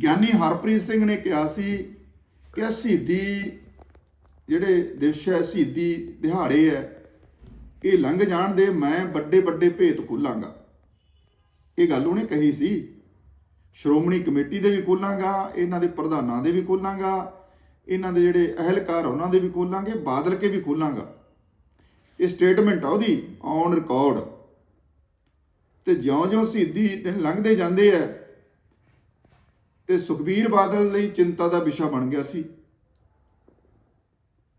ਗਿਆਨੀ ਹਰਪ੍ਰੀਤ ਸਿੰਘ ਨੇ ਕਿਹਾ ਸੀ ਕਿ ਸ਼ਹੀਦੀ ਜਿਹੜੇ ਦਿਵਸ ਹੈ, ਸ਼ਹੀਦੀ ਦਿਹਾੜੇ ਹੈ, ਇਹ ਲੰਘ ਜਾਣ ਦੇ ਮੈਂ ਵੱਡੇ ਵੱਡੇ ਭੇਤ ਖੋਲਾਂਗਾ। ਇਹ ਗੱਲ ਉਹਨੇ ਕਹੀ ਸੀ। ਸ਼੍ਰੋਮਣੀ ਕਮੇਟੀ ਦੇ ਵੀ ਖੋਲਾਂਗਾ, ਇਹਨਾਂ ਦੇ ਪ੍ਰਧਾਨਾਂ ਦੇ ਵੀ ਖੋਲਾਂਗਾ, ਇਹਨਾਂ ਦੇ ਜਿਹੜੇ ਅਹਿਲਕਾਰ ਉਹਨਾਂ ਦੇ ਵੀ ਖੋਲਾਂਗੇ, ਬਾਦਲ ਕੇ ਵੀ ਖੋਲਾਂਗਾ। ਇਹ ਸਟੇਟਮੈਂਟ ਆ ਉਹਦੀ, ਔਨ ਰਿਕਾਰਡ। ਤੇ ਜਿਉਂ-ਜਿਉਂ ਸ਼ਹੀਦੀ ਦਿਨ ਲੰਘਦੇ ਜਾਂਦੇ ਆ ਤੇ ਸੁਖਬੀਰ ਬਾਦਲ ਲਈ ਚਿੰਤਾ ਦਾ ਵਿਸ਼ਾ ਬਣ ਗਿਆ ਸੀ।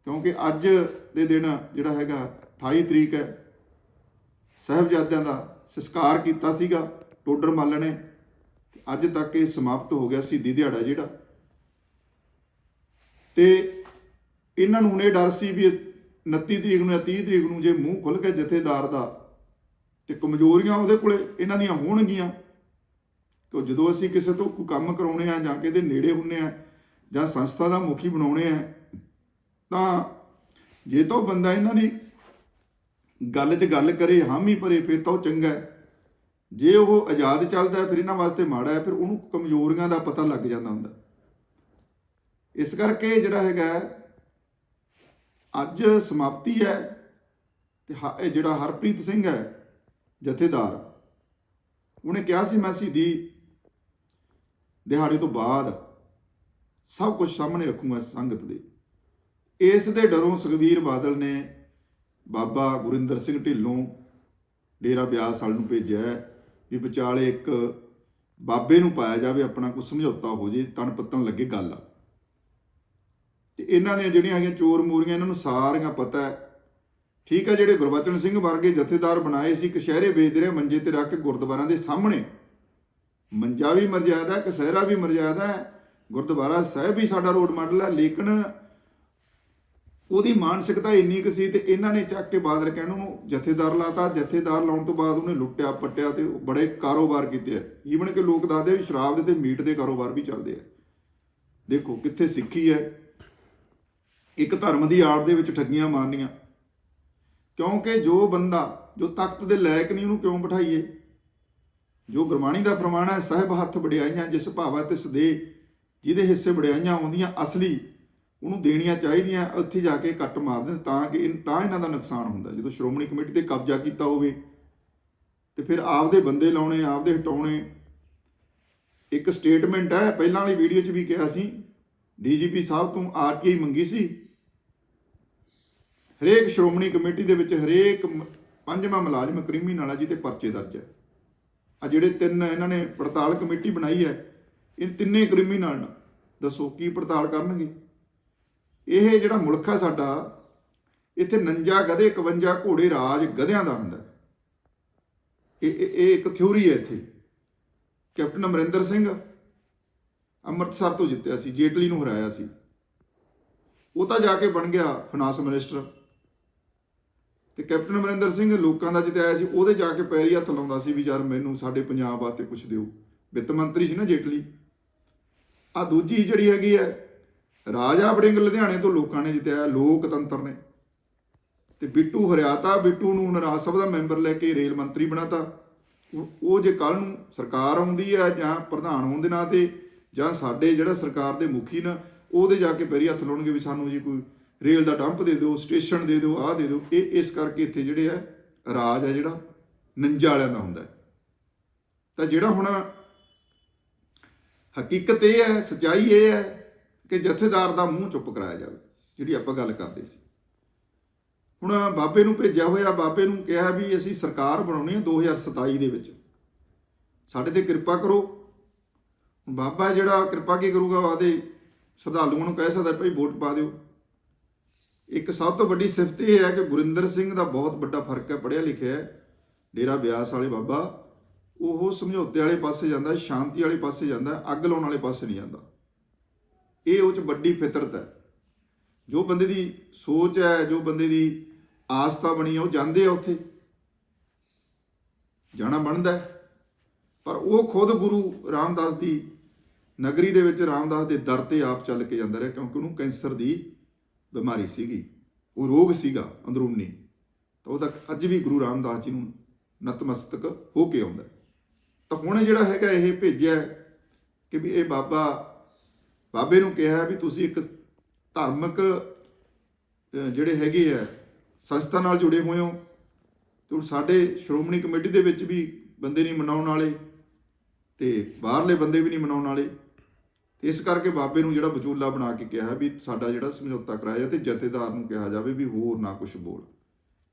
ਕਿਉਂਕਿ ਅੱਜ ਦੇ ਦਿਨ ਜਿਹੜਾ ਹੈਗਾ 28 ਤਰੀਕ ਹੈ, ਸਹਿਬਜ਼ਾਦਿਆਂ ਦਾ ਸੰਸਕਾਰ ਕੀਤਾ ਸੀਗਾ ਟੋਡਰ ਮੱਲ ਨੇ। ਅੱਜ ਤੱਕ ਇਹ ਸਮਾਪਤ ਹੋ ਗਿਆ ਸ਼ਹੀਦੀ ਦਿਹਾੜਾ ਜਿਹੜਾ। ਤੇ ਇਹਨਾਂ ਨੂੰ ਹੁਣ ਇਹ ਡਰ ਸੀ ਵੀ 29 ਤਰੀਕ ਨੂੰ ਜਾਂ 30 ਤਰੀਕ ਨੂੰ ਜੇ ਮੂੰਹ ਖੁੱਲ ਕੇ ਜਥੇਦਾਰ ਦਾ ਤੇ ਕਮਜ਼ੋਰੀਆਂ ਉਹਦੇ ਕੋਲੇ, ਇਹਨਾਂ ਦੀਆਂ ਹੋਣਗੀਆਂ। ਕਿ ਜਦੋਂ ਅਸੀਂ ਕਿਸੇ ਤੋਂ ਕੋਈ ਕੰਮ ਕਰਾਉਣੇ ਆ ਜਾਂ ਕਿਤੇ ਨੇੜੇ ਹੁੰਨੇ ਆ ਜਾਂ ਸੰਸਥਾ ਦਾ ਮੁਖੀ ਬਣਾਉਣੇ ਆ, ਤਾਂ ਜੇ ਤਾਂ ਉਹ ਬੰਦਾ ਇਹਨਾਂ ਦੀ ਗੱਲ 'ਚ ਗੱਲ ਕਰੇ, ਹਾਮੀ ਭਰੇ, ਫਿਰ ਤਾਂ ਉਹ ਚੰਗਾ ਹੈ। ਜੇ ਉਹ ਆਜ਼ਾਦ ਚੱਲਦਾ ਫਿਰ ਇਹਨਾਂ ਵਾਸਤੇ ਮਾੜਾ ਹੈ, ਫਿਰ ਉਹਨੂੰ ਕਮਜ਼ੋਰੀਆਂ ਦਾ ਪਤਾ ਲੱਗ ਜਾਂਦਾ ਹੁੰਦਾ। ਇਸ ਕਰਕੇ ਜਿਹੜਾ ਹੈਗਾ ਅੱਜ ਸਮਾਪਤੀ ਹੈ ਤੇ ਇਹ ਜਿਹੜਾ ਹਰਪ੍ਰੀਤ ਸਿੰਘ ਹੈ, ਜਥੇਦਾਰ, ਉਹਨੇ ਕਿਹਾ ਸੀ ਮੈਂ ਸ਼ਹੀਦੀ ਦਿਹਾੜੇ ਤੋਂ ਬਾਅਦ ਸਭ ਕੁਝ ਸਾਹਮਣੇ ਰੱਖੂਗਾ ਸੰਗਤ ਦੇ। ਇਸ ਦੇ ਡਰੋਂ ਸੁਖਬੀਰ ਬਾਦਲ ਨੇ ਬਾਬਾ ਗੁਰਿੰਦਰ ਸਿੰਘ ਢਿੱਲੋਂ ਡੇਰਾ ਬਿਆਸ ਵਾਲ ਨੂੰ ਭੇਜਿਆ ਵੀ ਵਿਚਾਲੇ ਇੱਕ ਬਾਬੇ ਨੂੰ ਪਾਇਆ ਜਾਵੇ, ਆਪਣਾ ਕੋਈ ਸਮਝੌਤਾ ਹੋ ਜੇ ਤਣ ਪੱਤਣ ਲੱਗੇ ਗੱਲ ਆ। ਤੇ ਇਹਨਾਂ ਦੀਆਂ ਜਿਹੜੀਆਂ ਹੈਗੀਆਂ ਚੋਰ ਮੂਰੀਆਂ, ਇਹਨਾਂ ਨੂੰ ਸਾਰੀਆਂ ਪਤਾ ਹੈ। ਠੀਕ ਹੈ ਜਿਹੜੇ ਗੁਰਬਚਨ ਸਿੰਘ ਵਰਗੇ ਜਥੇਦਾਰ ਬਣਾਏ ਸੀ ਕਸ਼ਹਿਰੇ ਵੇਚਦੇ ਰਹੇ ਮੰਜੇ ਤੇ ਰੱਖ ਕੇ ਗੁਰਦੁਆਰਿਆਂ ਦੇ ਸਾਹਮਣੇ। ਮੰਜਾ ਵੀ ਮਰਜ਼ਾਦਾ ਹੈ ਕਸਹਿਰਾ ਵੀ ਮਰਜ਼ਾਦਾ ਹੈ ਗੁਰਦੁਆਰਾ ਸਾਹਿਬ ਵੀ ਸਾਡਾ ਰੋਡ ਮਾਡਲ ਹੈ, ਲੇਕਿਨ ਉਹਦੀ ਮਾਨਸਿਕਤਾ ਇੰਨੀ ਕੁ ਸੀ ਤੇ ਇਹਨਾਂ ਨੇ ਚੱਕ ਕੇ ਬਾਦਲ ਕਹਿਣ ਨੂੰ ਜਥੇਦਾਰ ਲਾਤਾ, ਜਥੇਦਾਰ ਲਾਉਣ ਤੋਂ ਬਾਅਦ ਉਹਨੇ ਲੁੱਟਿਆ, ਪੱਟਿਆ ਤੇ ਬੜੇ ਕਾਰੋਬਾਰ ਕੀਤੇ ਆ। ਈਵਨ ਕਿ ਲੋਕ ਦੱਸਦੇ ਵੀ ਸ਼ਰਾਬ ਦੇ ਤੇ ਮੀਟ ਦੇ ਕਾਰੋਬਾਰ ਵੀ ਚੱਲਦੇ ਆ। ਦੇਖੋ ਕਿੱਥੇ ਸਿੱਖੀ ਹੈ। ਇੱਕ ਧਰਮ ਦੀ ਆੜ ਦੇ ਵਿੱਚ ਠੱਗੀਆਂ ਮਾਰਨੀਆਂ। ਕਿਉਂਕਿ ਜੋ ਬੰਦਾ, ਜੋ ਤਖਤ ਦੇ ਲਾਇਕ ਨਹੀਂ, ਉਹਨੂੰ ਕਿਉਂ ਬਿਠਾਈਏ? ਜੋ ਗੁਰਬਾਣੀ ਦਾ ਪ੍ਰਮਾਣ ਹੈ, ਸਾਹਿਬ ਹੱਥ ਵਡਿਆਈਆਂ ਜਿਸ ਭਾਵਾ ਤਿਸ ਦੇ, ਜਿਹਦੇ ਹਿੱਸੇ ਵਡਿਆਈਆਂ ਆਉਂਦੀਆਂ ਅਸਲੀ, ਉਹਨੂੰ ਦੇਣੀਆਂ ਚਾਹੀਦੀਆਂ, ਉੱਥੇ ਜਾ ਕੇ ਕੱਟ ਮਾਰ ਦੇਣ ਤਾਂ ਕਿ ਇਨ- ਤਾਂ ਇਹਨਾਂ ਦਾ ਨੁਕਸਾਨ ਹੁੰਦਾ। ਜਦੋਂ ਸ਼੍ਰੋਮਣੀ ਕਮੇਟੀ ਤੇ ਕਬਜ਼ਾ ਕੀਤਾ ਹੋਵੇ, ਤੇ ਫਿਰ ਆਪਦੇ ਬੰਦੇ ਲਾਉਣੇ, ਆਪਦੇ ਹਟਾਉਣੇ। ਇੱਕ ਸਟੇਟਮੈਂਟ ਹੈ, ਪਹਿਲਾਂ ਵਾਲੀ ਵੀਡੀਓ 'ਚ ਵੀ ਕਿਹਾ ਸੀ, ਡੀਜੀਪੀ ਸਾਹਿਬ ਤੋਂ ਆਰਟੀਆਈ ਮੰਗੀ ਸੀ। ਹਰੇਕ ਸ਼੍ਰੋਮਣੀ ਕਮੇਟੀ ਦੇ ਵਿੱਚ ਹਰੇਕ ਮ- ਪੰਜਵਾਂ ਮੁਲਾਜ਼ਮ ਕ੍ਰਿਮੀਨਲ ਆ ਜਿਹਦੇ ਪਰਚੇ ਦਰਜ ਹੈ। ਆ ਜਿਹੜੇ ਤਿੰਨ ਇਹਨਾਂ ਨੇ ਪੜਤਾਲ ਕਮੇਟੀ ਬਣਾਈ ਹੈ, ਇਹ ਤਿੰਨੇ ਕ੍ਰਿਮੀਨਲ ਨੇ। ਦੱਸੋ, ਕੀ ਪੜਤਾਲ ਕਰਨਗੇ? ਇਹ ਜਿਹੜਾ ਮੁਲਕ ਆ ਸਾਡਾ, ਇੱਥੇ 49 ਗਧੇ 51 ਘੋੜੇ ਰਾਜ ਗਧਿਆਂ ਦਾ ਹੁੰਦਾ। ਇਹ ਇਹ ਇਹ ਇੱਕ ਥਿਉਰੀ ਹੈ ਇੱਥੇ। ਕੈਪਟਨ ਅਮਰਿੰਦਰ ਸਿੰਘ ਅੰਮ੍ਰਿਤਸਰ ਤੋਂ ਜਿੱਤਿਆ ਸੀ, ਜੇਟਲੀ ਨੂੰ ਹਰਾਇਆ ਸੀ। ਉਹ ਤਾਂ ਜਾ ਕੇ ਬਣ ਗਿਆ ਫਾਈਨਾਂਸ ਮਿਨਿਸਟਰ। ਤੇ ਕੈਪਟਨ ਅਮਰਿੰਦਰ ਸਿੰਘ ਲੋਕਾਂ ਦਾ ਜਿੱਤਿਆ ਸੀ, ਉਹਦੇ ਜਾ ਕੇ ਪੈਰੀ ਹੱਥ ਲਾਉਂਦਾ ਸੀ ਵੀ ਯਾਰ ਮੈਨੂੰ ਸਾਡੇ ਪੰਜਾਬ ਵਾਸਤੇ ਕੁਝ ਦਿਓ। ਵਿੱਤ ਮੰਤਰੀ ਸੀ ਨਾ ਜੇਟਲੀ। ਆ ਦੂਜੀ ਜਿਹੜੀ ਹੈਗੀ ਹੈ, ਰਾਜਾ ਵੜਿੰਗ ਲੁਧਿਆਣੇ ਤੋਂ ਲੋਕਾਂ ਨੇ ਜਿੱਤਿਆ, ਲੋਕਤੰਤਰ ਨੇ। ਤੇ ਬਿੱਟੂ ਹਰਿਆਤਾ, ਬਿੱਟੂ ਨੂੰ ਰਾਜ ਸਭਾ ਦਾ ਮੈਂਬਰ ਲੈ ਕੇ ਰੇਲ ਮੰਤਰੀ ਬਣਾਤਾ। ਉਹ ਉਹ ਜੇ ਕੱਲ ਨੂੰ ਸਰਕਾਰ ਆਉਂਦੀ ਹੈ ਜਾਂ ਪ੍ਰਧਾਨ ਹੋਣ ਦੇ ਨਾਂ ਤੇ, ਜਾਂ ਸਾਡੇ ਜਿਹੜਾ ਸਰਕਾਰ ਦੇ ਮੁਖੀ ਨਾ, ਉਹਦੇ ਜਾ ਕੇ ਪੈਰੀ ਹੱਥ ਲਾਉਣਗੇ ਵੀ ਸਾਨੂੰ ਜੀ ਕੋਈ ਰੇਲ ਦਾ ਡੰਪ ਦੇ ਦਿਓ, ਸਟੇਸ਼ਨ ਦੇ ਦਿਓ, ਆਹ ਦੇ ਦਿਓ। ਇਹ ਇਸ ਕਰਕੇ ਇੱਥੇ ਜਿਹੜੇ ਆ, ਰਾਜ ਆ ਜਿਹੜਾ, ਨੰਜਾ ਵਾਲਿਆਂ ਦਾ ਹੁੰਦਾ ਤਾਂ ਜਿਹੜਾ ਹੁਣ ਹਕੀਕਤ ਇਹ ਹੈ, ਸਚਾਈ ਇਹ ਹੈ ਕਿ ਜਥੇਦਾਰ ਦਾ ਮੂੰਹ ਚੁੱਪ ਕਰਾਇਆ ਜਾਵੇ, ਜਿਹੜੀ ਆਪਾਂ ਗੱਲ ਕਰਦੇ ਸੀ। ਹੁਣ ਬਾਬੇ ਨੂੰ ਭੇਜਿਆ ਹੋਇਆ, ਬਾਬੇ ਨੂੰ ਕਿਹਾ ਵੀ ਅਸੀਂ ਸਰਕਾਰ ਬਣਾਉਣੀ ਹੈ 2027 ਦੇ ਵਿੱਚ। ਸਾਡੇ ਤੇ ਕਿਰਪਾ ਕਰੋ। ਬਾਬਾ ਜਿਹੜਾ ਕਿਰਪਾ ਕੀ ਕਰੂਗਾ ਆਦੇ ਸ਼ਰਧਾਲੂਆਂ ਨੂੰ ਕਹਿ ਸਕਦਾ, ਭਾਈ ਵੋਟ ਪਾ ਦਿਓ। ਇੱਕ ਸਭ ਤੋਂ ਵੱਡੀ ਸਿਫਤ ਇਹ ਹੈ ਕਿ ਗੁਰਿੰਦਰ ਸਿੰਘ ਦਾ ਬਹੁਤ ਵੱਡਾ ਫ਼ਰਕ ਹੈ, ਪੜ੍ਹਿਆ ਲਿਖਿਆ ਡੇਰਾ ਬਿਆਸ ਵਾਲੇ ਬਾਬਾ, ਉਹ ਸਮਝੌਤੇ ਵਾਲੇ ਪਾਸੇ ਜਾਂਦਾ, ਸ਼ਾਂਤੀ ਵਾਲੇ ਪਾਸੇ ਜਾਂਦਾ, ਅੱਗ ਲਾਉਣ ਵਾਲੇ ਪਾਸੇ ਨਹੀਂ ਜਾਂਦਾ। ਇਹ ਉਹ ਚ ਵੱਡੀ ਫਿਤਰਤ ਹੈ। ਜੋ ਬੰਦੇ ਦੀ ਸੋਚ ਹੈ, ਜੋ ਬੰਦੇ ਦੀ ਆਸਥਾ ਬਣੀ ਹੈ, ਉਹ ਜਾਂਦੇ ਆ ਉੱਥੇ। ਜਾਣਾ ਬਣਦਾ ਪਰ ਉਹ ਖੁਦ ਗੁਰੂ ਰਾਮਦਾਸ ਦੀ ਨਗਰੀ ਦੇ ਵਿੱਚ ਰਾਮਦਾਸ ਦੇ ਦਰ ਤੇ ਆਪ ਚੱਲ ਕੇ ਜਾਂਦਾ ਰਿਹਾ, ਕਿਉਂਕਿ ਉਹਨੂੰ ਕੈਂਸਰ ਦੀ ਬਿਮਾਰੀ ਸੀਗੀ, ਉਹ ਰੋਗ ਸੀਗਾ ਅੰਦਰੂਨੀ, ਤਾਂ ਉਹ ਉਹਦਾ ਅੱਜ ਵੀ ਗੁਰੂ ਰਾਮਦਾਸ ਜੀ ਨੂੰ ਨਤਮਸਤਕ ਹੋ ਕੇ ਆਉਂਦਾ। ਤਾਂ ਹੁਣ ਜਿਹੜਾ ਹੈਗਾ ਇਹ ਭੇਜਿਆ ਕਿ ਵੀ ਇਹ ਬਾਬਾ, ਬਾਬੇ ਨੂੰ ਕਿਹਾ ਵੀ ਤੁਸੀਂ ਇੱਕ ਧਾਰਮਿਕ ਜਿਹੜੇ ਹੈਗੇ ਆ, ਸੰਸਥਾ ਨਾਲ ਜੁੜੇ ਹੋਏ ਹੋ, ਤੇ ਹੁਣ ਸਾਡੇ ਸ਼੍ਰੋਮਣੀ ਕਮੇਟੀ ਦੇ ਵਿੱਚ ਵੀ ਬੰਦੇ ਨਹੀਂ ਮਨਾਉਣ ਵਾਲੇ, ਤੇ ਬਾਹਰਲੇ ਬੰਦੇ ਵੀ ਨਹੀਂ ਮਨਾਉਣ ਵਾਲੇ ਇਸ ਕਰਕੇ ਬਾਬੇ ਨੂੰ ਜਿਹੜਾ ਵਿਚੋਲਾ ਬਣਾ ਕੇ ਕਿਹਾ ਵੀ ਸਾਡਾ ਜਿਹੜਾ ਸਮਝੌਤਾ ਕਰਾਇਆ ਤੇ ਜਥੇਦਾਰ ਨੂੰ ਕਿਹਾ ਜਾਵੇ ਵੀ ਹੋਰ ਨਾ ਕੁਝ ਬੋਲ।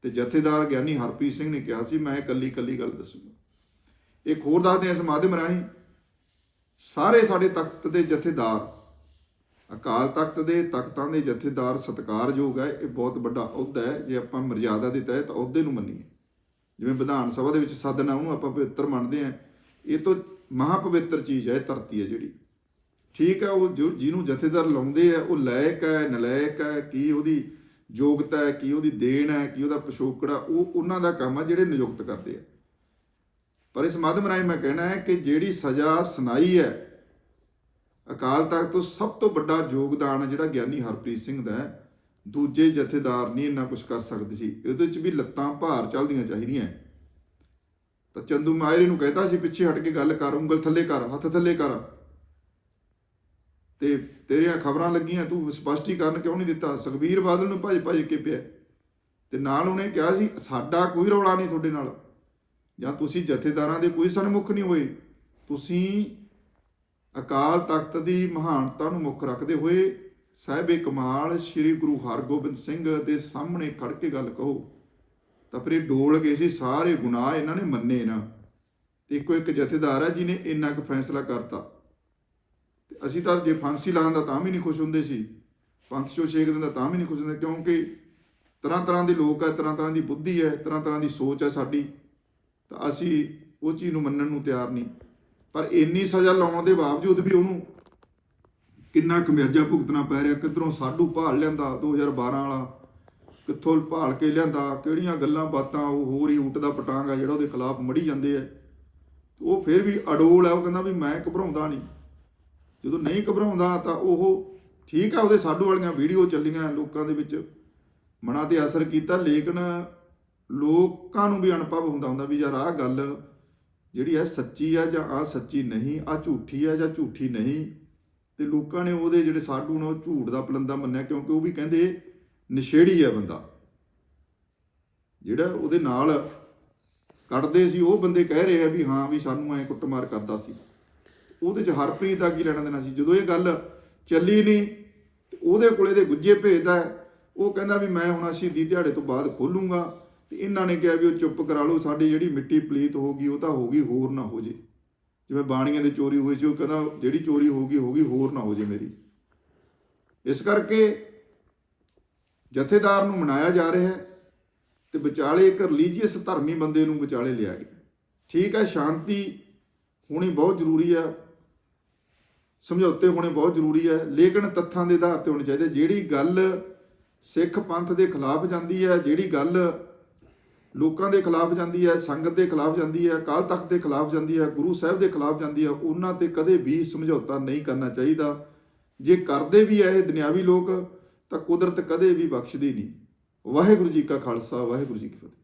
ਤੇ ਜਥੇਦਾਰ ਗਿਆਨੀ ਹਰਪ੍ਰੀਤ ਸਿੰਘ ਨੇ ਕਿਹਾ ਸੀ, ਮੈਂ ਇਕੱਲੀ ਇਕੱਲੀ ਗੱਲ ਦੱਸੂਗਾ। ਇੱਕ ਹੋਰ ਦੱਸਦੇ ਹਾਂ ਇਸ ਮਾਧਿਅਮ ਰਾਹੀਂ। ਸਾਰੇ ਸਾਡੇ ਤਖਤ ਦੇ ਜਥੇਦਾਰ, ਅਕਾਲ ਤਖਤ ਦੇ ਤਖਤਾਂ ਦੇ ਜਥੇਦਾਰ ਸਤਿਕਾਰਯੋਗ ਹੈ, ਇਹ ਬਹੁਤ ਵੱਡਾ ਅਹੁਦਾ ਹੈ। ਜੇ ਆਪਾਂ ਮਰਜ਼ਾਦਾ ਦੇ ਤਹਿਤ ਅਹੁਦੇ ਨੂੰ ਮੰਨੀਏ, ਜਿਵੇਂ ਵਿਧਾਨ ਸਭਾ ਦੇ ਵਿੱਚ ਸਦਨ ਆ ਉਹਨੂੰ ਆਪਾਂ ਪਵਿੱਤਰ ਮੰਨਦੇ ਆ ਇਹ ਤੋਂ ਮਹਾ ਪਵਿੱਤਰ ਚੀਜ਼ ਹੈ, ਇਹ ਧਰਤੀ ਹੈ ਜਿਹੜੀ। ਠੀਕ ਹੈ ਉਹ ਜੋ ਜਿਹਨੂੰ ਜਥੇਦਾਰ ਲਾਉਂਦੇ ਆ, ਉਹ ਲਾਇਕ ਹੈ ਨਲਾਇਕ ਹੈ ਕੀ ਉਹਦੀ ਯੋਗਤਾ ਹੈ, ਕੀ ਉਹਦੀ ਦੇਣ ਹੈ, ਕੀ ਉਹਦਾ ਪਿਛੋਕੜ ਆ, ਉਹ ਉਹਨਾਂ ਦਾ ਕੰਮ ਆ ਜਿਹੜੇ ਨਿਯੁਕਤ ਕਰਦੇ ਆ। ਪਰ ਇਸ ਮਾਧਿਅਮ ਰਾਹੀਂ ਮੈਂ ਕਹਿਣਾ ਹੈ ਕਿ ਜਿਹੜੀ ਸਜ਼ਾ ਸੁਣਾਈ ਹੈ, ਅਕਾਲ ਤਖਤ ਤੋਂ ਸਭ ਤੋਂ ਵੱਡਾ ਯੋਗਦਾਨ ਜਿਹੜਾ ਗਿਆਨੀ ਹਰਪ੍ਰੀਤ ਸਿੰਘ ਦਾ ਹੈ, ਦੂਜੇ ਜਥੇਦਾਰ ਨਹੀਂ ਇੰਨਾ ਕੁਝ ਕਰ ਸਕਦੇ ਸੀ। ਇਹਦੇ ਵਿੱਚ ਵੀ ਲੱਤਾਂ ਭਾਰ ਚੱਲਦੀਆਂ ਚਾਹੀਦੀਆਂ ਤਾਂ ਚੰਦੂ ਮਾਇਰੇ ਨੂੰ ਕਹਿਤਾ ਸੀ, ਪਿੱਛੇ ਹਟ ਕੇ ਗੱਲ ਕਰ, ਉਂਗਲ ਥੱਲੇ ਕਰ, ਹੱਥ ਥੱਲੇ ਕਰ। ਤੇ ਤੇਰੀਆਂ ਖਬਰਾਂ ਲੱਗੀਆਂ, ਤੂੰ ਸਪਸ਼ਟੀਕਰਨ ਕਿਉਂ ਨਹੀਂ ਦਿੱਤਾ? ਸੁਖਬੀਰ ਬਾਦਲ ਨੂੰ ਭੱਜ ਭੱਜ ਕੇ ਪਿਆ। ਤੇ ਨਾਲ ਉਹਨੇ ਕਿਹਾ ਸੀ, ਸਾਡਾ ਕੋਈ ਰੌਲਾ ਨਹੀਂ ਤੁਹਾਡੇ ਨਾਲ। ਜਾਂ ਤੁਸੀਂ ਜਥੇਦਾਰਾਂ ਦੇ ਕੋਈ ਸਨਮੁਖ ਨਹੀਂ ਹੋਏ। ਤੁਸੀਂ ਅਕਾਲ ਤਖਤ ਦੀ ਮਹਾਨਤਾ ਨੂੰ ਮੁੱਖ ਰੱਖਦੇ ਹੋਏ ਸਾਹਿਬੇ ਕਮਾਲ, ਸ੍ਰੀ ਗੁਰੂ ਹਰਗੋਬਿੰਦ ਸਿੰਘ ਦੇ ਸਾਹਮਣੇ ਖੜ ਕੇ ਗੱਲ ਕਹੋ। ਤਾਂ ਫਿਰ ਇਹ ਡੋਲ ਗਏ ਸੀ, ਸਾਰੇ ਗੁਨਾਹ ਇਹਨਾਂ ਨੇ ਮੰਨੇ ਨਾ। ਤੇ ਇੱਕੋ ਇੱਕ ਜਥੇਦਾਰ ਹੈ ਜਿਹਨੇ ਇੰਨਾ ਕੁ ਫੈਸਲਾ ਕਰਤਾ। ਅਸੀਂ ਤਾਂ ਜੇ ਫਾਂਸੀ ਲਾਉਣ ਦਾ ਤਾਂ ਵੀ ਨਹੀਂ ਖੁਸ਼ ਹੁੰਦੇ ਸੀ, ਪੰਥ ਚੋਂ ਛੇਕ ਦਿਨ ਦਾ ਤਾਂ ਵੀ ਨਹੀਂ ਖੁਸ਼ ਹੁੰਦੇ, ਕਿਉਂਕਿ ਤਰ੍ਹਾਂ ਤਰ੍ਹਾਂ ਦੇ ਲੋਕ ਹੈ ਤਰ੍ਹਾਂ ਤਰ੍ਹਾਂ ਦੀ ਬੁੱਧੀ ਹੈ ਤਰ੍ਹਾਂ ਤਰ੍ਹਾਂ ਦੀ ਸੋਚ ਹੈ ਸਾਡੀ, ਤਾਂ ਅਸੀਂ ਉਹ ਚੀਜ਼ ਨੂੰ ਮੰਨਣ ਨੂੰ ਤਿਆਰ ਨਹੀਂ। ਪਰ ਇੰਨੀ ਸਜ਼ਾ ਲਾਉਣ ਦੇ ਬਾਵਜੂਦ ਵੀ ਉਹਨੂੰ ਕਿੰਨਾ ਖਮਿਆਜਾ ਭੁਗਤਣਾ ਪੈ ਰਿਹਾ, ਕਿੱਧਰੋਂ ਸਾਡੂ ਭਾਲ ਲਿਆਂਦਾ 2012 ਵਾਲਾ, ਕਿੱਥੋਂ ਭਾਲ ਕੇ ਲਿਆਂਦਾ, ਕਿਹੜੀਆਂ ਗੱਲਾਂ ਬਾਤਾਂ, ਉਹ ਹੋਰ ਹੀ ਊਟ ਦਾ ਪਟਾਂਗਾ ਜਿਹੜਾ ਉਹਦੇ ਖਿਲਾਫ ਮੜੀ ਜਾਂਦੇ ਆ। ਉਹ ਫਿਰ ਵੀ ਅਡੋਲ ਹੈ ਉਹ ਕਹਿੰਦਾ ਵੀ ਮੈਂ ਘਬਰਾਉਂਦਾ ਨਹੀਂ। ਜਦੋਂ ਨਹੀਂ ਘਬਰਾਉਂਦਾ ਤਾਂ ਉਹ ਠੀਕ ਆ, ਉਹਦੇ ਸਾਡੂ ਵਾਲੀਆਂ ਵੀਡੀਓ ਚੱਲੀਆਂ ਲੋਕਾਂ ਦੇ ਵਿੱਚ। ਮਨਾਂ ਤੇ ਅਸਰ ਕੀਤਾ, ਲੇਕਿਨ ਲੋਕਾਂ ਨੂੰ ਵੀ ਅਨੁਭਵ ਹੁੰਦਾ ਹੁੰਦਾ ਵੀ ਯਾਰ ਆਹ ਗੱਲ ਜਿਹੜੀ ਹੈ ਸੱਚੀ ਆ ਜਾਂ ਆ ਸੱਚੀ ਨਹੀਂ ਆ ਝੂਠੀ ਆ ਜਾਂ ਝੂਠੀ ਨਹੀਂ। ਤੇ ਲੋਕਾਂ ਨੇ ਉਹਦੇ ਜਿਹੜੇ ਸਾਡੂ ਨੇ ਉਹ ਝੂਠ ਦਾ ਪਲੰਦਾ ਮੰਨਿਆ ਕਿਉਂਕਿ ਉਹ ਵੀ ਕਹਿੰਦੇ ਨਸ਼ੇੜੀ ਆ ਬੰਦਾ। ਜਿਹੜਾ ਉਹਦੇ ਨਾਲ ਕੱਢਦੇ ਸੀ, ਉਹ ਬੰਦੇ ਕਹਿ ਰਹੇ ਆ ਵੀ ਹਾਂ ਵੀ ਸਾਨੂੰ ਐ ਕੁੱਟਮਾਰ ਕਰਦਾ ਸੀ। ਉਹਦੇ ਚ ਹਰਪ੍ਰੀਤ ਦਾ ਕੀ ਲੈਣਾ ਦੇਣਾ ਸੀ? ਜਦੋਂ ਇਹ ਗੱਲ ਚੱਲੀ ਨਹੀਂ, ਤੇ ਉਹਦੇ ਕੋਲੇ ਦੇ ਗੁੱਜੇ ਭੇਜਦਾ ਉਹ ਕਹਿੰਦਾ ਵੀ ਮੈਂ ਹੁਣ ਸ਼ਹੀਦੀ ਦਿਹਾੜੇ ਤੋਂ ਬਾਅਦ ਖੋਲੂੰਗਾ। ਤੇ ਇਹਨਾਂ ਨੇ ਕਿਹਾ ਵੀ ਉਹ ਚੁੱਪ ਕਰਾ ਲਓ, ਸਾਡੀ ਜਿਹੜੀ ਮਿੱਟੀ ਪਲੀਤ ਹੋ ਗਈ ਉਹ ਤਾਂ ਹੋ ਗਈ ਹੋਰ ਨਾ ਹੋ ਜੇ ਜਿਵੇਂ ਬਾਣੀਆਂ ਦੀ ਚੋਰੀ ਹੋਈ ਸੀ, ਉਹ ਕਹਿੰਦਾ ਜਿਹੜੀ ਚੋਰੀ ਹੋ ਗਈ ਹੋ ਗਈ ਹੋਰ ਨਾ ਹੋ ਜੇ ਮੇਰੀ। ਇਸ ਕਰਕੇ ਜਥੇਦਾਰ ਨੂੰ ਮਨਾਇਆ ਜਾ ਰਿਹਾ ਹੈ ਤੇ ਵਿਚਾਲੇ ਇੱਕ ਰਿਲੀਜੀਅਸ ਧਰਮੀ ਬੰਦੇ ਨੂੰ ਵਿਚਾਲੇ ਲਿਆ ਗਿਆ। ਠੀਕ ਹੈ, ਸ਼ਾਂਤੀ ਹੋਣੀ ਬਹੁਤ ਜ਼ਰੂਰੀ ਆ। ਸਮਝੌਤੇ ਹੋਣੇ ਬਹੁਤ ਜ਼ਰੂਰੀ ਹੈ, ਲੇਕਿਨ ਤੱਥਾਂ ਦੇ ਆਧਾਰ ਤੇ ਹੋਣੇ ਚਾਹੀਦੇ। ਜਿਹੜੀ ਗੱਲ ਸਿੱਖ ਪੰਥ ਦੇ ਖਿਲਾਫ ਜਾਂਦੀ ਹੈ, ਜਿਹੜੀ ਗੱਲ ਲੋਕਾਂ ਦੇ ਖਿਲਾਫ ਜਾਂਦੀ ਹੈ, ਸੰਗਤ ਦੇ ਖਿਲਾਫ ਜਾਂਦੀ ਹੈ, ਅਕਾਲ ਤਖਤ ਦੇ ਖਿਲਾਫ ਜਾਂਦੀ ਹੈ, ਗੁਰੂ ਸਾਹਿਬ ਦੇ ਖਿਲਾਫ ਜਾਂਦੀ ਹੈ, ਉਹਨਾਂ ਤੇ ਕਦੇ ਵੀ ਸਮਝੌਤਾ ਨਹੀਂ ਕਰਨਾ ਚਾਹੀਦਾ। ਜੇ ਕਰਦੇ ਵੀ ਹੈ ਇਹ ਦੁਨਿਆਵੀ ਲੋਕ, ਤਾਂ ਕੁਦਰਤ ਕਦੇ ਵੀ ਬਖਸ਼ਦੀ ਨਹੀਂ। ਵਾਹਿਗੁਰੂ ਜੀ ਕਾ ਖਾਲਸਾ, ਵਾਹਿਗੁਰੂ ਜੀ ਕੀ ਫਤਿਹ।